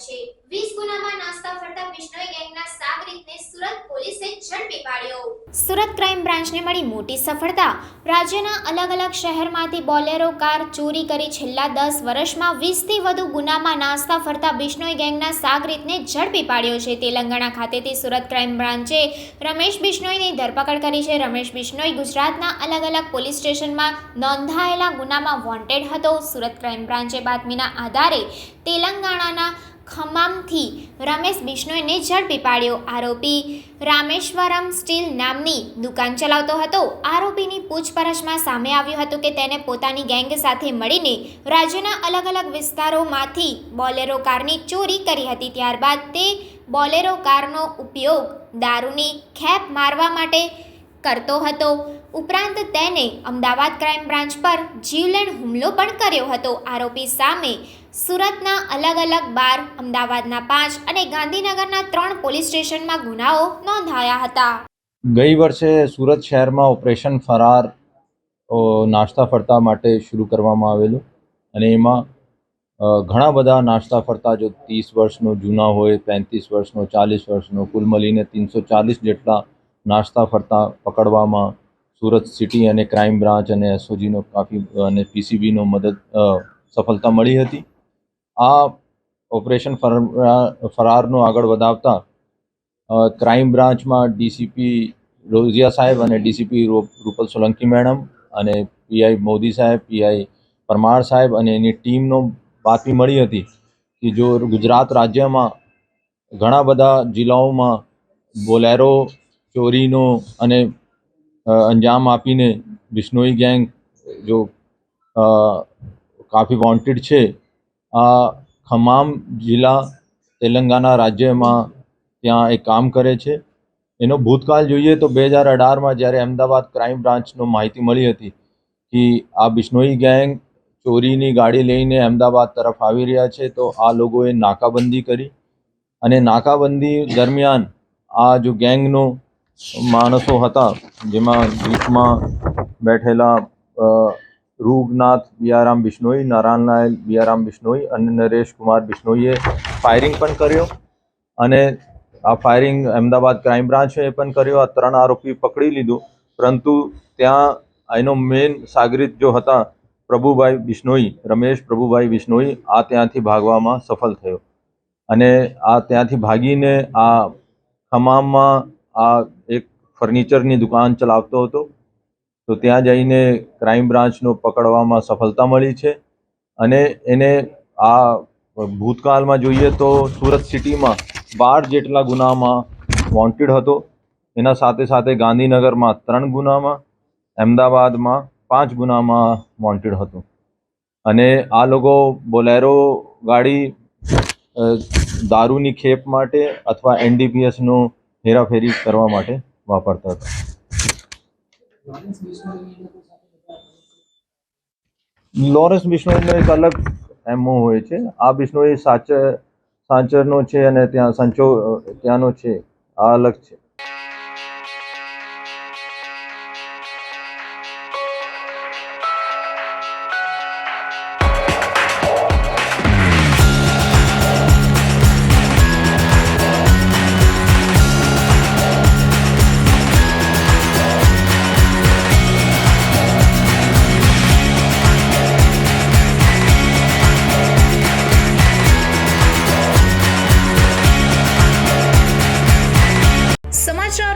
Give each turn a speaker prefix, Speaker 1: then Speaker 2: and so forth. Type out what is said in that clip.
Speaker 1: છે. વીસ ગુનામાં નાસ્તા ફરતા બિશ્નોઈ ગેંગના સાગરીતને સુરત પોલીસે ઝડપી પાડ્યો. સુરત ક્રાઇમ બ્રાન્ચને મળી મોટી સફળતા. રાજ્યના અલગ અલગ શહેરમાંથી બોલેરો, કાર ચોરી કરી છેલ્લા દસ વર્ષમાં વીસથી વધુ ગુનામાં નાસ્તા ફરતા બિશ્નોઈ ગેંગના સાગરીતને ઝડપી પાડ્યો છે. તેલંગાણા ખાતેથી સુરત ક્રાઇમ બ્રાન્ચે રમેશ બિશ્નોઈની ધરપકડ કરી છે. રમેશ બિશ્નોઈ ગુજરાતના અલગ અલગ પોલીસ સ્ટેશનમાં નોંધાયેલા ગુનામાં વોન્ટેડ હતો. સુરત ક્રાઇમ બ્રાન્ચે બાતમીના આધારે તેલંગાણાના ખમ્મામથી રમેશ બિશ્નોઈને ઝડપી પાડ્યો આરોપી. રામેશ્વરમ સ્ટીલ નામની દુકાન ચલાવતો હતો. આરોપીની પૂછપરછમાં સામે આવ્યું હતું કે તેને પોતાની ગેંગ સાથે મળીને રાજ્યના અલગ અલગ વિસ્તારોમાંથી બોલેરો કારની ચોરી કરી હતી. ત્યારબાદ તે બોલેરો કારનો ઉપયોગ દારૂની ખેપ મારવા માટે કરતો હતો. ઉપરાંત તેને અમદાવાદ ક્રાઇમ બ્રાન્ચ પર જીવલેણ હુમલો પણ કર્યો હતો. આરોપી સામે સુરતના અલગ અલગ બાર, અમદાવાદના પાંચ અને ગાંધીનગરના ત્રણ પોલીસ સ્ટેશનમાં ગુનાઓ નોંધાયા હતા.
Speaker 2: ગઈ વર્ષે સુરત શહેરમાં ઓપરેશન ફરાર નાસ્તા ફરતા માટે શરૂ કરવામાં આવેલું અને એમાં ઘણા બધા નાસ્તા ફરતા જો ત્રીસ વર્ષનો જૂના હોય, પેંત્રીસ વર્ષનો, ચાલીસ વર્ષનો, કુલ મળીને ત્રણસો ચાલીસ જેટલા નાસ્તા ફરતા પકડવામાં સુરત સિટી અને ક્રાઇમ બ્રાન્ચ અને એસઓજીનો કાફી અને પીસીબીનો મદદ સફળતા મળી હતી. આ ઓપરેશન ફરાર ફરારનો આગળ વધાવતા ક્રાઇમ બ્રાન્ચમાં ડીસીપી રોઝિયા સાહેબ અને ડીસીપી રૂપલ સોલંકી મેડમ અને પીઆઈ મોદી સાહેબ, પીઆઈ પરમાર સાહેબ અને એની ટીમનો બાતમી મળી હતી કે જો ગુજરાત રાજ્યમાં ઘણા બધા જિલ્લાઓમાં બોલેરો ચોરીનો અને અંજામ આપીને બિશ્નોઈ ગેંગ જો કાફી વોન્ટેડ છે, આ ખમામ જિલ્લા તેલંગાના રાજ્યમાં ત્યાં એ કામ કરે છે. એનો ભૂતકાળ જોઈએ તો બે હજાર અઢારમાં જ્યારે અમદાવાદ ક્રાઇમ બ્રાન્ચનો માહિતી મળી હતી કે આ બિશ્નોઈ ગેંગ ચોરીની ગાડી લઈને અમદાવાદ તરફ આવી રહ્યા છે, તો આ લોકોએ નાકાબંધી કરી. અને નાકાબંધી દરમિયાન આ જો ગેંગનો માણસો હતા જેમાં જીપમાં બેઠેલા રૂગનાથ બિયારામ બિશ્નોઈ નારાયણલાલ બિયારામ બિશ્નોઈ અને નરેશ કુમાર બિશ્નોઈએ ફાયરિંગ પણ કર્યો અને આ ફાયરિંગ અમદાવાદ ક્રાઇમ બ્રાન્ચે પણ કર્યો. આ ત્રણ આરોપી પકડી લીધું. પરંતુ ત્યાં એનો મેઇન સાગરિત જો હતા પ્રભુભાઈ બિશ્નોઈ, રમેશ પ્રભુભાઈ બિશ્નોઈ, આ ત્યાંથી ભાગવામાં સફળ થયો. અને આ ત્યાંથી ભાગીને આ ખમામમાં આ એક ફર્નિચરની દુકાન ચલાવતો હતો. તો ત્યાં જઈને ક્રાઇમ બ્રાન્ચનો પકડવામાં સફળતા મળી છે અને એને આ ભૂતકાળમાં જોઈએ તો સુરત સિટીમાં બાર જેટલા ગુનામાં વોન્ટેડ હતો. એના સાથે સાથે ગાંધીનગરમાં ત્રણ ગુનામાં, અમદાવાદમાં પાંચ ગુનામાં વોન્ટેડ હતો. અને આ લોકો બોલેરો ગાડી દારૂની ખેપ માટે અથવા એનડીપીએસનું હેરાફેરી કરવા માટે વાપરતા હતા. લોરેન્સ બિશ્નોઈનો એક અલગ એમઓ હોય છે. આ બિશ્નોઈ સાચર સાચરનો છે અને ત્યાં સંચો, ત્યાંનો છે. આ અલગ છે.